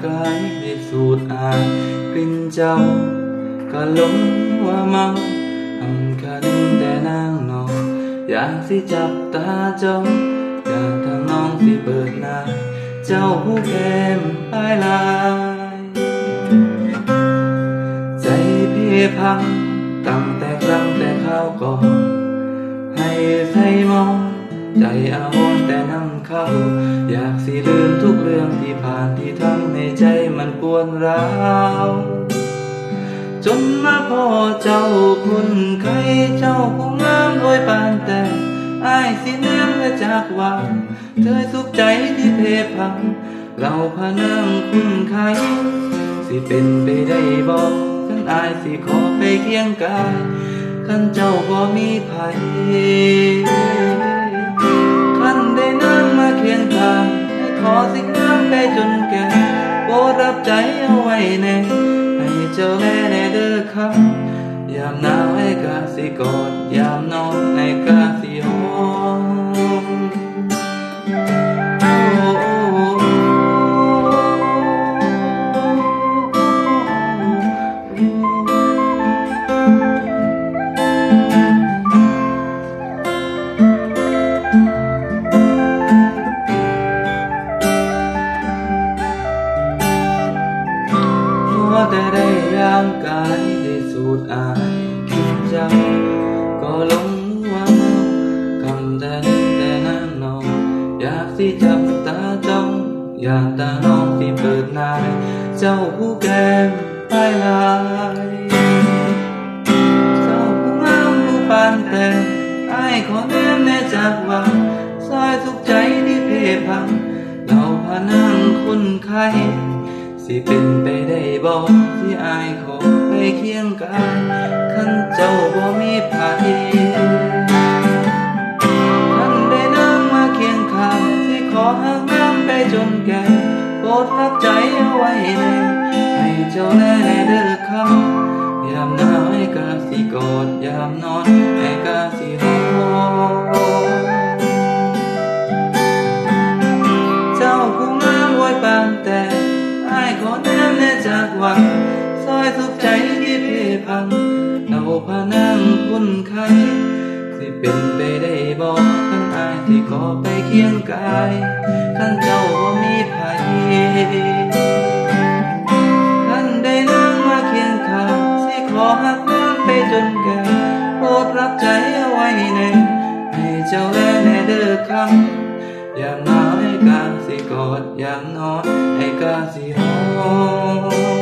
ไกลได้สูดอายกลิ่นเจ้า ก็หลงว่าเมาทำงคันแต่นางนอนอยากสิจับตาจ้องอยากทางน้องสิเปิดหน้าเจ้าผู้แก้มปลายลายใจพี่พังตั้งแต่ครั้งแต่ข้าวก่อนให้ใส่มอง ใจอาวรแต่นำเขาอยากสิลืมทุกเรื่องที่ผ่านที่ทำให้ใจมันปวดร้าวจนมาพ่อเจ้าคนไข้เจ้าผู้งามโดยปานแต่อายสิแนมและจากว่า เธอสุขใจที่เพพัง เราพานังคุณไข้สิเป็นไปได้บอกฉันอายสิขอไปเคียงกายขันเจ้าบ่มีภัย แน่ให้เจ้าแม่แน่เด้อครับ ยามหนาวให้กาสิกอดยามนอนให้กา แต่ได้ย่างกายได้สูดอายคิดจ้าก็หลงว่าเมาคำแต่นึงแต่นั่งนอนอยากสิจับตาจ้องอยากตาน้องที่เปิดนายเจ้าผู้แก้มไปลายเจ้าผู้งามผู้ปานแต่อายขอแนมแน่จากว่าซอยทุกใจที่เพพังเราพานั่งคนไข้ สิเป็นไปได้บอกที่อายขอไปเคียงกายขันเจ้าบ่มีภัยขันได้นั่งมาเคียงข้างสิขอห่างน้ำไปจนแก่โปรดรับใจเอาไว้ในให้เจ้าแน่แน่เด้อ พังเราพานั่งคุณไข้สิเป็นไปได้บอกขันอายที่ขอไปเคียงกายขันเจ้าบ่มีภัยท่านได้นั่งมาเคียงข้างสิขอหักน้ำไปจนแก่โปรดรับใจเอาไว้แน่ให้เจ้าแลแน่เด้อคำอย่ามาให้กาสิกอดอย่ามนอนให้กาสิหอม